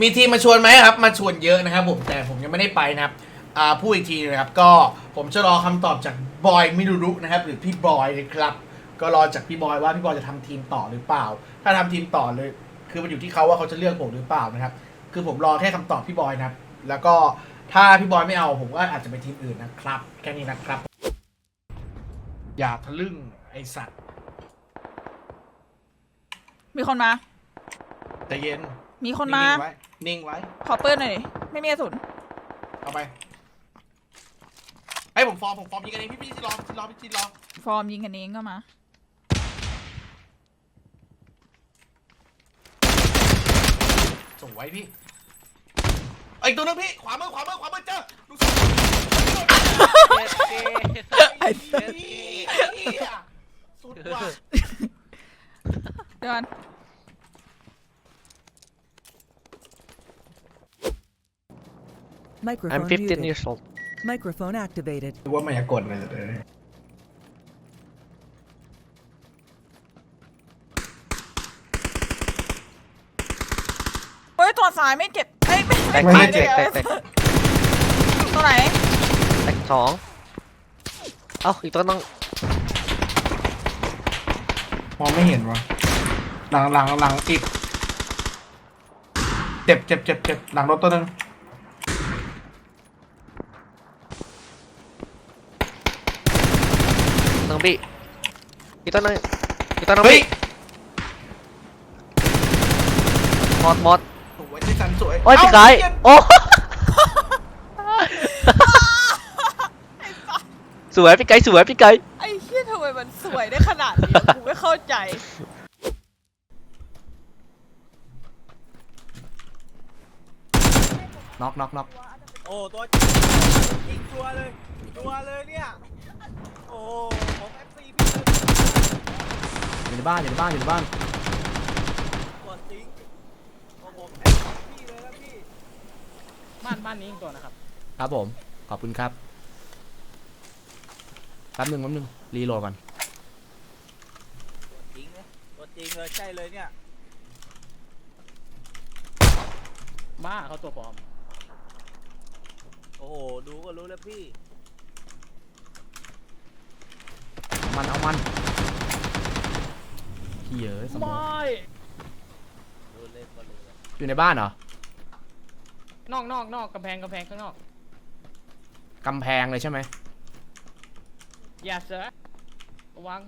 มีทีมมาชวนไหมครับ มาชวนเยอะนะครับผมแต่ผมยังไม่ได้ไปนะครับอ่าพูดอีกทีนะครับ ก็ผมจะรอคำตอบจากบอยมิรุรุนะครับ หรือพี่บอยนะครับ ก็รอจากพี่บอยว่าพี่บอยจะทำทีมต่อหรือเปล่า ถ้าทำทีมต่อเลย คือมันอยู่ที่เขาว่าเขาจะเลือกผมหรือเปล่านะครับ คือผมรอแค่คำตอบพี่บอยนะครับ แล้วก็ถ้าพี่บอยไม่เอาผมก็อาจจะไปทีมอื่นนะครับ แค่นี้นะครับ อย่าทะลึ่งไอสัตว์มีคนมา ใจเย็น มีคนมานิ่งๆไว้นิ่งไว้ ขอปืนหน่อยดิไม่มีกระสุน เอาไปไอ้ยผมฟอร์มผมฟอร์มยิงกันเองพี่พี่จีรอพี่จีรอพี่จีรอฟอร์มยิงกันเองก็มา ส่งไว้พี่ไอ้ยตัวนึงพี่ ขวามือขวามือขวามือเจอลูกศรไอ้เหี้ยสุดว่ะเดี๋ยวก่อน Microphone I'm 15 muted. years old. Microphone activated. ดูว่ามายากลเลยเลย เฮ้ยตัวสายไม่เจ็บเอ้ยไม่แตกไม่แตกแตกแตกตัวไหนแตกสองเอ้าอีกตัวต้องมองไม่เห็นวะหลังหลังหลังอีกเจ็บเจ็บเจ็บเจ็บหลังรถตัวนึง ต้องบี้อีกตัวนึงอีกตัวนึงเฮ้ยบี้หมดหมดสวยที่สันสวยโอ้ยพี่ไก่เอ้าโอ้สวยพี่ไก่สวยพี่ไก่ไอ้เหี้ยทำไมมันสวยได้ขนาดนี้อะกูไม่เข้าใจน็อกน็อกน็อกโอ้ตัวยิงตัวเลยตัวเลยเนี่ย โอ้ผมเอฟซีพี่เลยอยู่ในบ้านอยู่ในบ้านอยู่ในบ้านตัวจริงของผมเอฟซีพี่เลยนะพี่บ้านบ้านนี้อีกตัวนะครับ ครับผม ขอบคุณครับแป๊บหนึงแป๊บหนึงรีโหลดก่อนตัวจริงเลยตัวจริงเลยใช่เลยเนี่ยบ้าเขาตัวปลอม โอ้โหดูก็รู้แล้วพี่ เอา มันเอามันเฮียเอ้ยสมองดูเล่นก็รู้แล้วอยู่ในบ้านเหรอนอกนอกนอกกำแพงกำแพงข้างนอก กำแพงเลยใช่ไหมอย่าเสือระวัง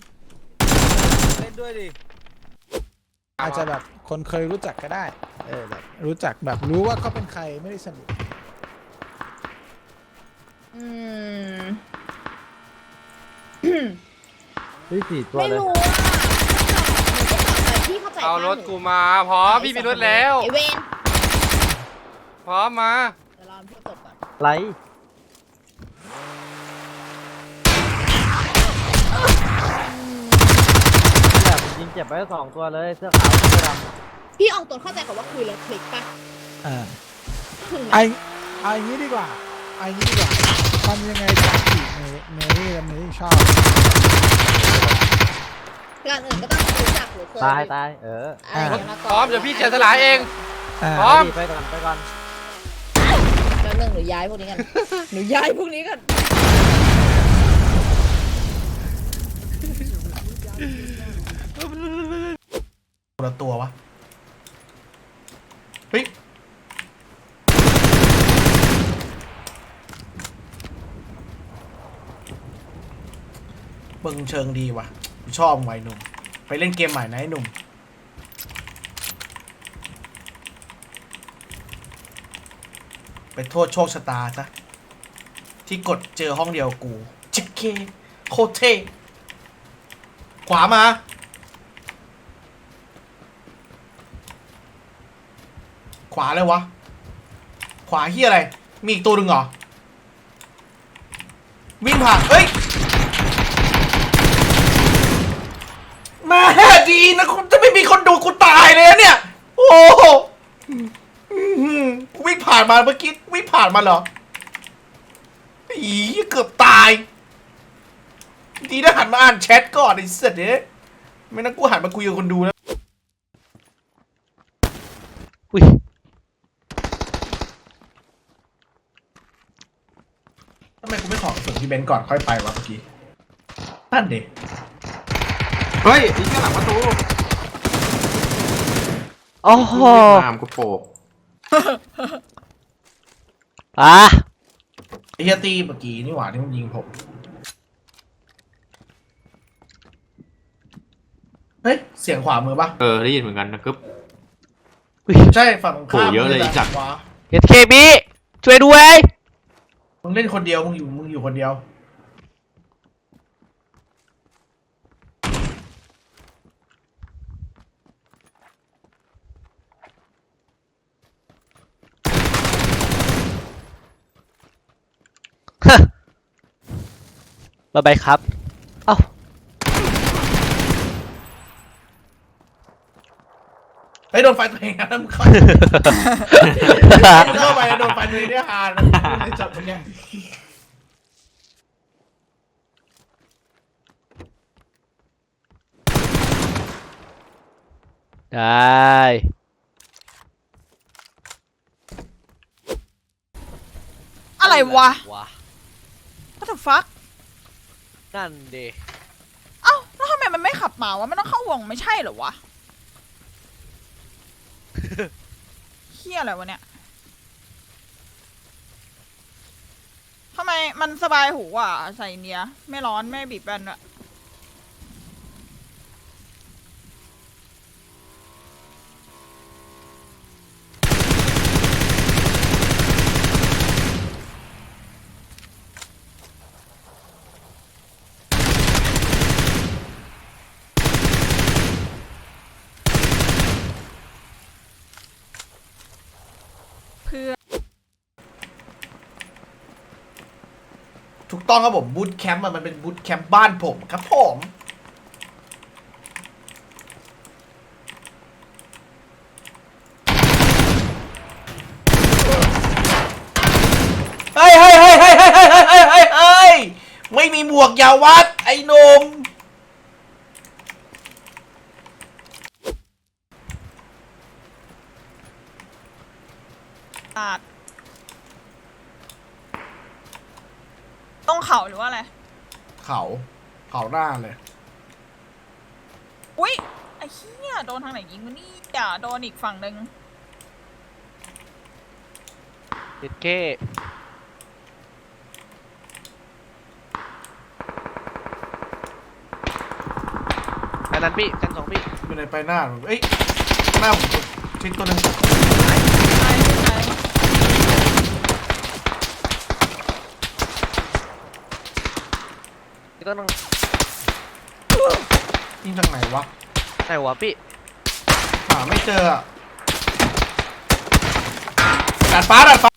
เล่นด้วยดิอาจจะแบบคนเคยรู้จักก็ได้ เออแบบรู้จักแบบรู้ว่าเขาเป็นใครไม่ได้สนิทอืม ไม่รู้อะพี่เข้าใจเอารถกูมาพร้อมพี่มีรถแล้ว ไอเวนพร้อมมา เดี๋ยวรอพี่จบก่อนไรแบบยิงเจ็บไปสองตัวเลยเสื้อขาวเสื้อดำพี่อองตนเข้าใจคำว่าคุยแล้วคลิกปะอ่าถึงไหมไอไอาอย่างนี้ดีกว่า ไอาอย่างนี้ดีกว่าทำยังไงจะจีบเมเมรี่และเมรี่ชอบก่อนอื่นก็ต้องรู้จักหรือเคยตายตายเอออะไรอย่างเงี้ยมาพก่อนร้อมเดี๋ยวพี่เสียสละเอง อ่าพร้อม ไปก่อนไปก่อนแล้วหนึ่งหนูย้ายพวกนี้กัน หนูย้ายพวกนี้กันคนละตัววะ เฮ้ย มึงเชิงดีว่ะชอบไว้หนุ่ม ไปเล่นเกมใหม่นะไอ้หนุ่ม ไปโทษโชคชะตาซะที่กดเจอห้องเดียวกูเจ๊เคโคเทขวามา ขวาเลยวะ ขวาเฮียอะไร มีอีกตัวหนึ่งเหรอ วิ่งผ่านเฮ้ย แม่ดีนะคุณจะไม่มีคนดูกูตายเลยเนี่ย โอ้โหวิ่งผ่านมาเมื่อกี้วิ่งผ่านมาเหรออีเกือบตาย ดีนะหันมาอ่านแชทก่อนไอ้เสร็จเนี่ยไม่นั้กูหันมาคุยกับคนดูนะอุ้ยทำไมกูไม่ขอกระสุนที่เบนก่อนค่อยไปวะเมื่อกี้นั่นดิ เฮ้ยอีกข้างหลังประตูโอ้โหเวียดนามกูโปกอะไอ้เฮียตีเมื่อกี้นี่หว่าที่มันยิงผม เฮ้ย เสียงขวามือปะเออได้ยินเหมือนกันนะกึ๊บใช่ฝั่งตรงข้ามโหเยอะเลยมืจัดขวาเอสเคบีช่วยด้วย มึงเล่นคนเดียว มึงอยู่ มึงอยู่คนเดียว บ๊ายบายครับ เอ้า เฮ้ยโดนไฟตัวเองนะมึงเข้ามึงเข้าไปแล้วโดนไฟตัวเองเนี่ยฮานะไอ้จัดมึงเนี่ยได้ อะไรวะวะ What the fuck นั่นเดเอ้าแล้วทำไมมันไม่ขับมาวะมันต้องเข้าวงไม่ใช่เหรอวะเฮียอะไรวะเนี่ยทำไมมันสบายหูอะใส่เนี้ยไม่ร้อนไม่บีบแบนอะ ถูกต้องครับผมบูตแคมป์มันเป็นบูตแคมป์บ้านผมครับผมเฮ้ยเฮ้ยเฮ้ยเฮ้ยเฮ้ยเฮ้ยเฮ้ยเฮ้ยเฮ้ยไม่มีหมวกอย่าวัด ไอ้นมตาด ต้องเข่าหรือว่าอะไร เขาเขาหน้าเลย อุ้ยไอ้เหี้ยโดนทางไหนยิงวะนี่อย่าโดนอีกฝั่งหนึ่งเอสเคอันนั้นพี่กันสองพี่ไม่ได้ไปหน้าหรอกเอ้ยหน้าผมชิ้นตัวหนึง ตายตาย นี่ ก็ต้องยิงจากไหนวะ ไหนวะพี่หาไม่เจออะดัดฟ้าดัดฟ้า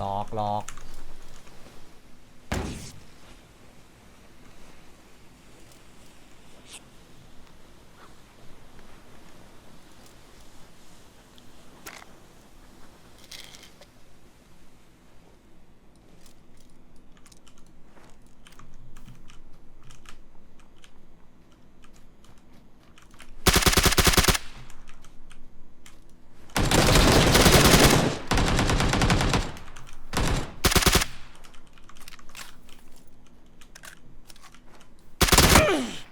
ลอกหลอก Ugh!